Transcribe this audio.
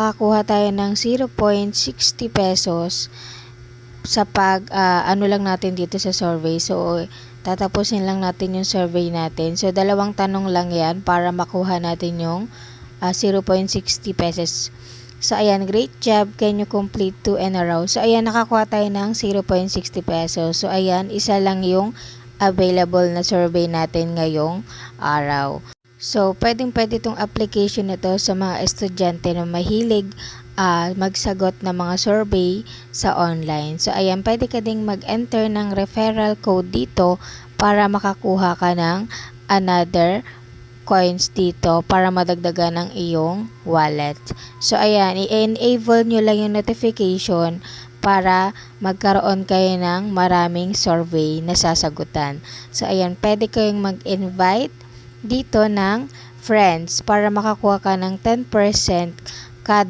makakuha tayo ng 0.60 pesos sa pag ah, ano lang natin dito sa survey. So, tatapusin lang natin yung survey natin. So, dalawang tanong lang yan para makuha natin yung ah, 0.60 pesos. So, ayan, great job. Can you complete two in a row? So, ayan, nakakuha tayo ng 0.60 pesos. So, ayan, isa lang yung available na survey natin ngayong araw. So, pwedeng pwede itong application na sa mga estudyante na mahilig ah, magsagot ng mga survey sa online. So, ayan, pwede ka ding mag-enter ng referral code dito para makakuha ka ng another coins dito para madagdagan ng iyong wallet. So, ayan, i-enable nyo lang yung notification para magkaroon kayo ng maraming survey na sasagutan. So, ayan, pwede kayong mag-invite dito ng friends para makakuha ka ng 10% kada